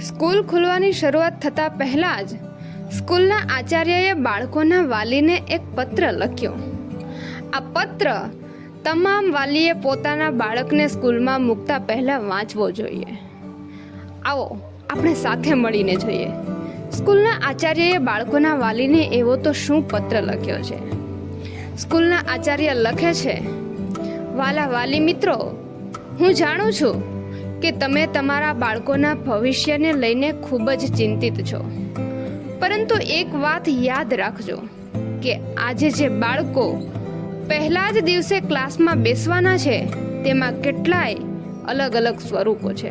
School ખુલવાની શરૂઆત થતાં પહેલાં જ સ્કૂલના આચાર્યએ બાળકોના વાલીને એક પત્ર લખ્યો. આ પત્ર તમામ વાલીએ પોતાના બાળકને સ્કૂલમાં મૂકતા પહેલાં વાંચવો જોઈએ. આવો, આપણે સાથે મળીને જોઈએ. સ્કૂલના આચાર્યએ બાળકોના વાલીને એવો તો શું પત્ર લખ્યો છે? સ્કૂલના આચાર્ય લખે છે, વાલા વાલી મિત્રો, હું જાણું છું કે તમે તમારા બાળકોના ભવિષ્યને લઈને ખૂબ જ ચિંતિત છો. પરંતુ એક વાત યાદ રાખજો કે આજે જે બાળકો પહેલા જ દિવસે ક્લાસમાં બેસવાના છે, તેમાં કેટલાય અલગ અલગ સ્વરૂપો છે.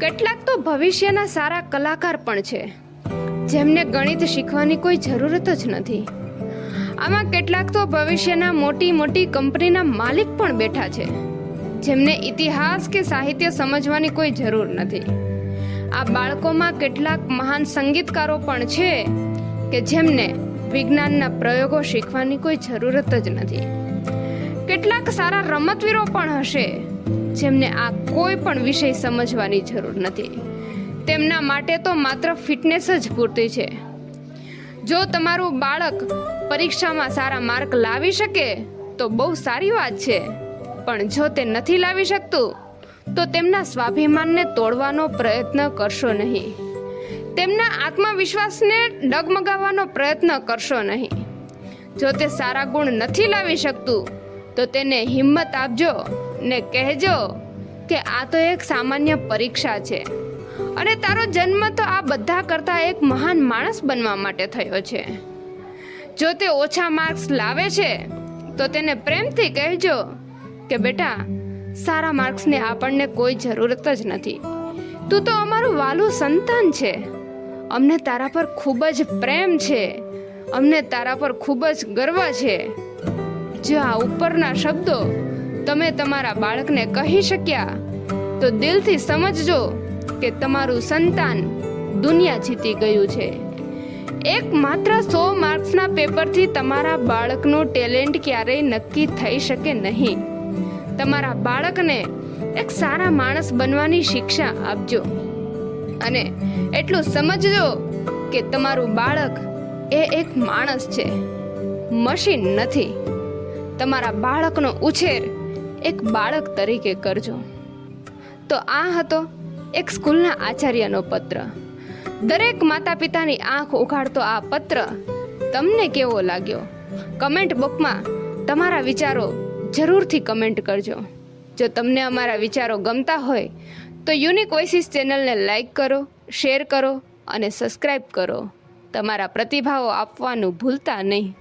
કેટલાક તો ભવિષ્યના સારા કલાકાર પણ છે, જેમને ગણિત શીખવાની કોઈ જરૂરત જ નથી. આમાં કેટલાક તો ભવિષ્યના મોટી મોટી કંપનીના માલિક પણ બેઠા છે. જેમને ઇતિહાસ કે સાહિત્ય સમજવાની કોઈ જરૂર નથી. આ બાળકોમાં કેટલાક મહાન સંગીતકારો પણ છે કે જેમને વિજ્ઞાનના પ્રયોગો શીખવાની કોઈ જરૂરત જ નથી. કેટલાક સારા રમતવીરો પણ હશે જેમને આ કોઈ પણ વિષય સમજવાની જરૂર નથી. તેમના માટે તો માત્ર ફિટનેસ જ પૂરતી છે. જો તમારું બાળક પરીક્ષામાં સારા માર્ક લાવી શકે, તો બહુ સારી વાત છે. પણ જો તે નથી લાવી શકતું, તો તેમના સ્વાભિમાનને તોડવાનો પ્રયત્ન કરશો નહીં. તેમના આત્મવિશ્વાસને ડગમગાવવાનો પ્રયત્ન કરશો નહીં. જો તે સારા ગુણ નથી લાવી શકતું, તો તેને હિંમત આપજો ને કહેજો કે આ તો એક સામાન્ય પરીક્ષા છે. અને તારો જન્મ તો આ બધા કરતાં એક મહાન માણસ બનવા માટે થયો છે. જો તે ઓછા માર્ક્સ લાવે છે, તો તેને પ્રેમથી કહેજો કે બેટા, સારા માર્ક્સની આપણને કોઈ જરૂરત જ નથી. તું તો અમારું વાલું સંતાન છે. અમને તારા પર ખૂબ જ પ્રેમ છે. અમને તારા પર ખૂબ જ ગર્વ છે. જો આ ઉપરના શબ્દો તમે તમારા બાળકને કહી શક્યા, તો દિલથી સમજજો કે તમારું સંતાન દુનિયા જીતી ગયું છે. એક માત્ર સો માર્ક્સના પેપરથી તમારા બાળકનું ટેલેન્ટ ક્યારેય નક્કી થઈ શકે નહીં. તમારા બાળકને એક સારા માણસ બનવાની શિક્ષા આપજો. અને એટલું સમજજો કે તમારું બાળક એ એક માણસ છે. મશીન નથી. તમારા બાળકનો ઉછેર એક બાળક તરીકે કરજો. તો આ હતો એક સ્કૂલના આચાર્યનો પત્ર. દરેક માતા પિતાની આંખ ઉઘાડતો આ પત્ર તમને કેવો લાગ્યો? કમેન્ટ બોક્સમાં તમારા વિચારો જરૂરથી કમેન્ટ કરજો. જો તમને અમારા વિચારો ગમતા હોય, તો યુનિક વોઇસીસ ચેનલને લાઇક કરો, શેર કરો અને સબસ્ક્રાઈબ કરો. તમારા પ્રતિભાવો આપવાનું ભૂલતા નહીં.